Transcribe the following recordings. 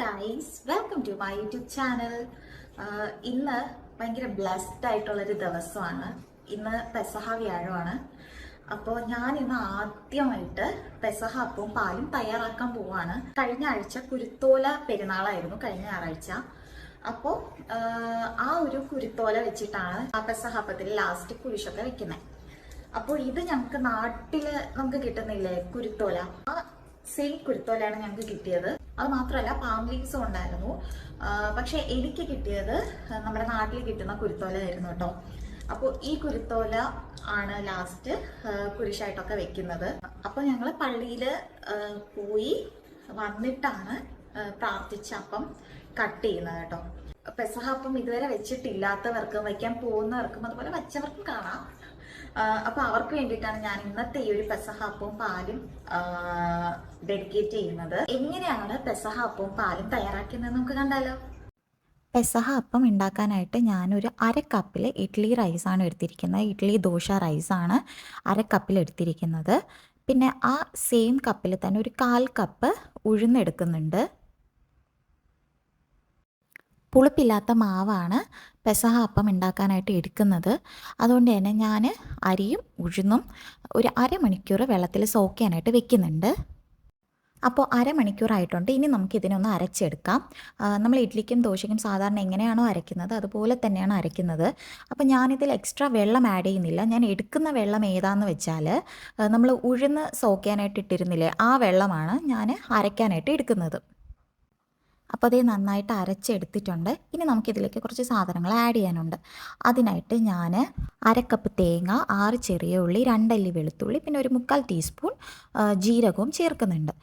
Guys welcome to my YouTube channel ഇന്ന് ഭയങ്കര blessed ആയിട്ടുള്ളൊരു ദിവസമാണ്. ഇന്ന് പെസഹ വ്യാഴമാണ്. അപ്പോൾ ഞാൻ ഇന്ന് ആദ്യമായിട്ട് പെസഹ അപ്പവും പാലും തയ്യാറാക്കാൻ പോവാണ്. കഴിഞ്ഞ ആഴ്ച കുരുത്തോല പെരുന്നാളായിരുന്നു കഴിഞ്ഞ ഞായറാഴ്ച. അപ്പോൾ ആ ഒരു കുരുത്തോല വെച്ചിട്ടാണ് ആ പെസഹ അപ്പത്തിൽ ലാസ്റ്റ് കുരിശൊക്കെ വെക്കുന്നത് അപ്പോൾ ഇത് ഞങ്ങൾക്ക് നാട്ടിൽ നമുക്ക് കിട്ടുന്നില്ലേ കുരുത്തോല? ആ സെയിം കുരുത്തോലയാണ് ഞങ്ങൾക്ക് കിട്ടിയത്. അത് മാത്രമല്ല പാം ലീവ്സും ഉണ്ടായിരുന്നു. പക്ഷെ എനിക്ക് കിട്ടിയത് നമ്മുടെ നാട്ടിൽ കിട്ടുന്ന കുരുത്തോല ആയിരുന്നു കേട്ടോ. അപ്പോൾ ഈ കുരുത്തോല ആണ് ലാസ്റ്റ് കുരിശായിട്ടൊക്കെ വെക്കുന്നത്. അപ്പോൾ ഞങ്ങൾ പള്ളിയിൽ പോയി വന്നിട്ടാണ് പ്രാർത്ഥിച്ച അപ്പം കട്ട് ചെയ്യുന്നത് കേട്ടോ. പെസഹ അപ്പം ഇതുവരെ വെച്ചിട്ടില്ലാത്തവർക്കും വയ്ക്കാൻ പോകുന്നവർക്കും അതുപോലെ വെച്ചവർക്കും കാണാം. അപ്പൊ അവർക്ക് വേണ്ടിയിട്ടാണ് ഞാൻ ഇന്നത്തെ ഈ ഒരു പെസഹ അപ്പവും പാലും ഡെഡിക്കേറ്റ് ചെയ്യുന്നത്. എങ്ങനെയാണ് പെസഹ അപ്പവും പാലും തയ്യാറാക്കുന്നത് നമുക്ക് കണ്ടാലോ? പെസഹ അപ്പം ഉണ്ടാക്കാനായിട്ട് ഞാനൊരു അര കപ്പിൽ ഇഡ്ഡലി റൈസാണ് എടുത്തിരിക്കുന്നത്. ഇഡ്ഡലി ദോശ റൈസാണ് അര കപ്പിൽ എടുത്തിരിക്കുന്നത്. പിന്നെ ആ സെയിം കപ്പിൽ തന്നെ ഒരു കാൽ കപ്പ് ഉഴുന്നെടുക്കുന്നുണ്ട്. പുളിപ്പില്ലാത്ത മാവാണ് പെസഹ അപ്പം ഉണ്ടാക്കാനായിട്ട് എടുക്കുന്നത്. അതുകൊണ്ട് തന്നെ ഞാൻ അരിയും ഉഴുന്നും ഒരു അരമണിക്കൂർ വെള്ളത്തിൽ സോക്ക് ചെയ്യാനായിട്ട് വെക്കുന്നുണ്ട്. അപ്പോൾ അരമണിക്കൂറായിട്ടുണ്ട്. ഇനി നമുക്ക് ഇതിനൊന്ന് അരച്ചെടുക്കാം നമ്മൾ ഇഡ്ലിക്കും ദോശയ്ക്കും സാധാരണ എങ്ങനെയാണോ അരയ്ക്കുന്നത് അതുപോലെ തന്നെയാണ് അരയ്ക്കുന്നത്. അപ്പോൾ ഞാനിതിൽ എക്സ്ട്രാ വെള്ളം ആഡ് ചെയ്യുന്നില്ല. ഞാൻ എടുക്കുന്ന വെള്ളം ഏതാന്ന് വെച്ചാൽ നമ്മൾ ഉഴുന്ന് സോക്കാനായിട്ട് ഇട്ടിരുന്നില്ലേ ആ വെള്ളമാണ് ഞാൻ അരയ്ക്കാനായിട്ട് എടുക്കുന്നത്. അപ്പോൾ അതേ നന്നായിട്ട് അരച്ചെടുത്തിട്ടുണ്ട്. ഇനി നമുക്കിതിലേക്ക് കുറച്ച് സാധനങ്ങൾ ആഡ് ചെയ്യാനുണ്ട്. അതിനായിട്ട് ഞാൻ അരക്കപ്പ് തേങ്ങ ആറ് ചെറിയ ഉള്ളി രണ്ടല്ലി വെളുത്തുള്ളി പിന്നെ ഒരു മുക്കാൽ ടീസ്പൂൺ ജീരകവും ചേർക്കുന്നുണ്ട്.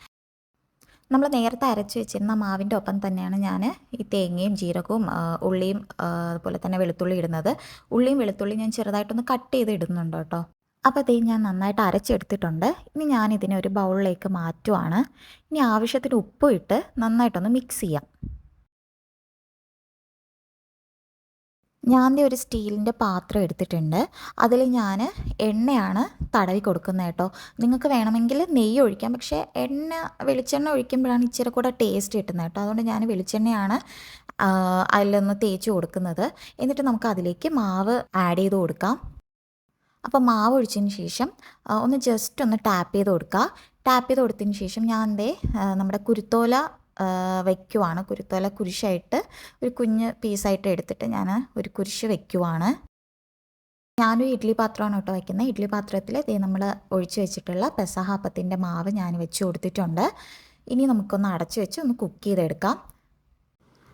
നമ്മൾ നേരത്തെ അരച്ച് വെച്ചിരുന്ന മാവിന്റെ ഒപ്പം തന്നെയാണ് ഞാൻ ഈ തേങ്ങയും ജീരകവും ഉള്ളിയും അതുപോലെ തന്നെ വെളുത്തുള്ളി ഇടുന്നത്. ഉള്ളിയും വെളുത്തുള്ളിയും ഞാൻ ചെറുതായിട്ടൊന്ന് കട്ട് ചെയ്ത് ഇടുന്നുണ്ട് കേട്ടോ. അപ്പോൾ അതേ ഞാൻ നന്നായിട്ട് അരച്ചെടുത്തിട്ടുണ്ട്. ഇനി ഞാനിതിനെ ഒരു ബൗളിലേക്ക് മാറ്റുവാണ്. ഇനി ആവശ്യത്തിന് ഉപ്പ് ഇട്ട് നന്നായിട്ടൊന്ന് മിക്സ് ചെയ്യാം. ഞാൻ ഒരു സ്റ്റീലിന്റെ പാത്രം എടുത്തിട്ടുണ്ട്. അതിൽ ഞാൻ എണ്ണയാണ് തടവി കൊടുക്കുന്നത് കേട്ടോ. നിങ്ങൾക്ക് വേണമെങ്കിൽ നെയ്യ് ഒഴിക്കാം. പക്ഷേ എണ്ണ വെളിച്ചെണ്ണ ഒഴിക്കുമ്പോഴാണ് ഇച്ചിരി കൂടെ ടേസ്റ്റ് കിട്ടുന്നത് കേട്ടോ. അതുകൊണ്ട് ഞാൻ വെളിച്ചെണ്ണയാണ് അതിലൊന്ന് തേച്ച് കൊടുക്കുന്നത്. എന്നിട്ട് നമുക്ക് അതിലേക്ക് മാവ് ആഡ് ചെയ്ത് കൊടുക്കാം. അപ്പോൾ മാവ് ഒഴിച്ചതിന് ശേഷം ഒന്ന് ജസ്റ്റ് ഒന്ന് ടാപ്പ് ചെയ്ത് കൊടുക്കുക ടാപ്പ് ചെയ്ത് കൊടുത്തതിന് ശേഷം ഞാൻ എന്തേ നമ്മുടെ കുരുത്തോല വയ്ക്കുവാണ് കുരുത്തോല കുരിശായിട്ട് ഒരു കുഞ്ഞ് പീസായിട്ട് എടുത്തിട്ട് ഞാൻ ഒരു കുരിശ് വയ്ക്കുവാണ് ഞാനൊരു ഇഡ്ഡലി പാത്രമാണ് കേട്ടോ വയ്ക്കുന്നത് ഇഡ്ഡലി പാത്രത്തിൽ ഇതേ നമ്മൾ ഒഴിച്ച് വെച്ചിട്ടുള്ള പെസഹാപ്പത്തിന്റെ മാവ് ഞാൻ വെച്ച് കൊടുത്തിട്ടുണ്ട്. ഇനി നമുക്കൊന്ന് അടച്ച് വെച്ച് ഒന്ന് കുക്ക് ചെയ്തെടുക്കാം.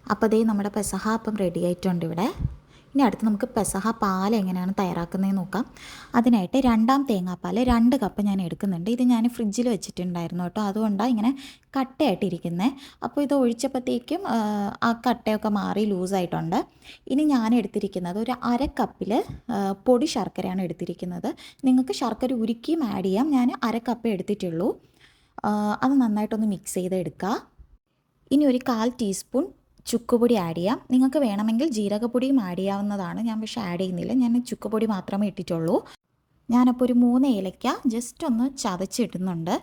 അപ്പോൾ ദേ നമ്മുടെ പെസഹാപ്പം റെഡി ആയിട്ടുണ്ട് ഇവിടെ. ഇനി അടുത്ത് നമുക്ക് പെസഹ പാൽ എങ്ങനെയാണ് തയ്യാറാക്കുന്നതെന്ന് നോക്കാം. അതിനായിട്ട് രണ്ടാം തേങ്ങാപ്പാൽ രണ്ട് കപ്പ് ഞാൻ എടുക്കുന്നുണ്ട്. ഇത് ഞാൻ ഫ്രിഡ്ജിൽ വെച്ചിട്ടുണ്ടായിരുന്നു കേട്ടോ. അതുകൊണ്ടാണ് ഇങ്ങനെ കട്ടയായിട്ടിരിക്കുന്നത് അപ്പോൾ ഇത് ഒഴിച്ചപ്പോഴത്തേക്കും ആ, കട്ടയൊക്കെ മാറി ലൂസായിട്ടുണ്ട്. ഇനി ഞാൻ എടുത്തിരിക്കുന്നത് ഒരു അര കപ്പിൽ പൊടി ശർക്കരയാണ് എടുത്തിരിക്കുന്നത്. നിങ്ങൾക്ക് ശർക്കര ഉരുക്കിയും ആഡ് ചെയ്യാം. ഞാൻ അര കപ്പ് എടുത്തിട്ടുള്ളൂ. അത് നന്നായിട്ടൊന്ന് മിക്സ് ചെയ്ത് എടുക്കുക ഇനി ഒരു കാൽ ടീസ്പൂൺ ചുക്കുപൊടി ആഡ് ചെയ്യാം. നിങ്ങൾക്ക് വേണമെങ്കിൽ ജീരകപ്പൊടിയും ആഡ് ചെയ്യാവുന്നതാണ്. ഞാൻ പക്ഷേ ആഡ് ചെയ്യുന്നില്ല. ഞാൻ ചുക്കുപൊടി മാത്രമേ ഇട്ടിട്ടുള്ളൂ. ഞാനപ്പോൾ ഒരു മൂന്ന് ഏലക്ക ജസ്റ്റ് ഒന്ന് ചതച്ചിടുന്നുണ്ട്.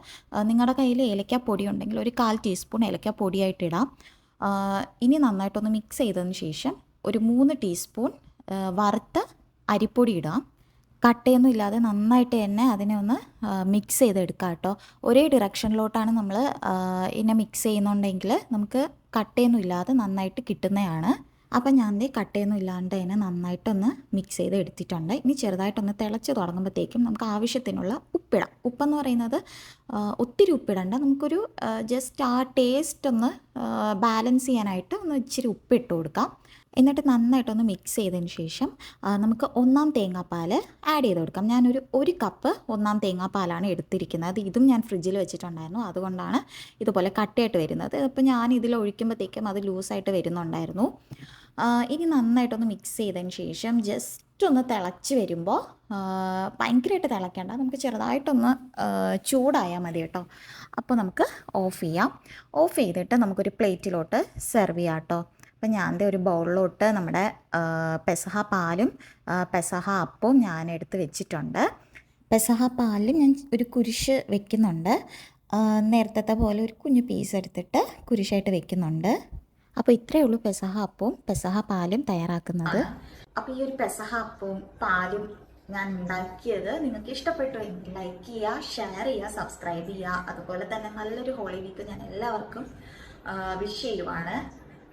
നിങ്ങളുടെ കയ്യിൽ ഏലക്ക പൊടി ഉണ്ടെങ്കിൽ ഒരു കാൽ ടീസ്പൂൺ ഏലക്ക പൊടിയായിട്ട് ഇടാം. ഇനി നന്നായിട്ടൊന്ന് മിക്സ് ചെയ്തതിന് ശേഷം ഒരു മൂന്ന് ടീസ്പൂൺ വറുത്ത അരിപ്പൊടി ഇടാം. കട്ടയൊന്നും ഇല്ലാതെ നന്നായിട്ട് തന്നെ അതിനെ ഒന്ന് മിക്സ് ചെയ്തെടുക്കുക കേട്ടോ. ഒരേ ഡിറക്ഷനിലോട്ടാണ് നമ്മൾ ഇതിനെ മിക്സ് ചെയ്യുന്നുണ്ടെങ്കിൽ നമുക്ക് കട്ടയൊന്നും ഇല്ലാതെ നന്നായിട്ട് കിട്ടുന്നതാണ്. അപ്പം ഞാൻ ദേ കട്ടയൊന്നും ഇല്ലാണ്ട് തന്നെ നന്നായിട്ടൊന്ന് മിക്സ് ചെയ്ത് എടുത്തിട്ടുണ്ട് ഇനി ചെറുതായിട്ടൊന്ന് തിളച്ച് തുടങ്ങുമ്പോഴത്തേക്കും നമുക്ക് ആവശ്യത്തിനുള്ള ഉപ്പിടാം. ഉപ്പെന്ന് പറയുന്നത് ഒത്തിരി ഉപ്പിടണ്ട. നമുക്കൊരു ജസ്റ്റ് ആ ടേസ്റ്റ് ഒന്ന് ബാലൻസ് ചെയ്യാനായിട്ട് ഒന്ന് ഇച്ചിരി ഉപ്പിട്ട് കൊടുക്കാം. എന്നിട്ട് നന്നായിട്ടൊന്ന് മിക്സ് ചെയ്തതിന് ശേഷം നമുക്ക് ഒന്നാം തേങ്ങാപ്പാൽ ആഡ് ചെയ്ത് കൊടുക്കാം. ഞാനൊരു ഒരു കപ്പ് ഒന്നാം തേങ്ങാപ്പാലാണ് എടുത്തിരിക്കുന്നത്. ഇതും ഞാൻ ഫ്രിഡ്ജിൽ വെച്ചിട്ടുണ്ടായിരുന്നു. അതുകൊണ്ടാണ് ഇതുപോലെ കട്ടയായിട്ട് വരുന്നത്. അപ്പോൾ ഞാൻ ഇതിൽ ഒഴിക്കുമ്പോഴത്തേക്കും അത് ലൂസായിട്ട് വരുന്നുണ്ടായിരുന്നു. ഇനി നന്നായിട്ടൊന്ന് മിക്സ് ചെയ്തതിന് ശേഷം ജസ്റ്റ് ഒന്ന് തിളച്ച് വരുമ്പോൾ ഭയങ്കരമായിട്ട് തിളയ്ക്കേണ്ട. നമുക്ക് ചെറുതായിട്ടൊന്ന് ചൂടായാൽ മതി കേട്ടോ. അപ്പോൾ നമുക്ക് ഓഫ് ചെയ്യാം. ഓഫ് ചെയ്തിട്ട് നമുക്കൊരു പ്ലേറ്റിലോട്ട് സെർവ് ചെയ്യാം കേട്ടോ. അപ്പം ഞാൻ ഒരു ബൗളിലോട്ട് നമ്മുടെ പെസഹ പാലും പെസഹ അപ്പവും ഞാൻ എടുത്ത് വെച്ചിട്ടുണ്ട്. പെസഹ പാലിൽ ഞാൻ ഒരു കുരിശ് വെക്കുന്നുണ്ട്. നേരത്തെ പോലെ ഒരു കുഞ്ഞു പീസ് എടുത്തിട്ട് കുരിശായിട്ട് വെക്കുന്നുണ്ട്. അപ്പോൾ ഇത്രയേ ഉള്ളൂ പെസഹ അപ്പവും പെസഹ പാലും തയ്യാറാക്കുന്നത്. അപ്പോൾ ഈ ഒരു പെസഹ അപ്പവും പാലും ഞാൻ ഉണ്ടാക്കിയത് നിങ്ങൾക്ക് ഇഷ്ടപ്പെട്ടു എങ്കിൽ ലൈക്ക് ചെയ്യുക ഷെയർ ചെയ്യുക സബ്സ്ക്രൈബ് ചെയ്യുക. അതുപോലെ തന്നെ നല്ലൊരു ഹോളി വീക്ക് ഞാൻ എല്ലാവർക്കും വിഷ് ചെയ്യുവാണ്.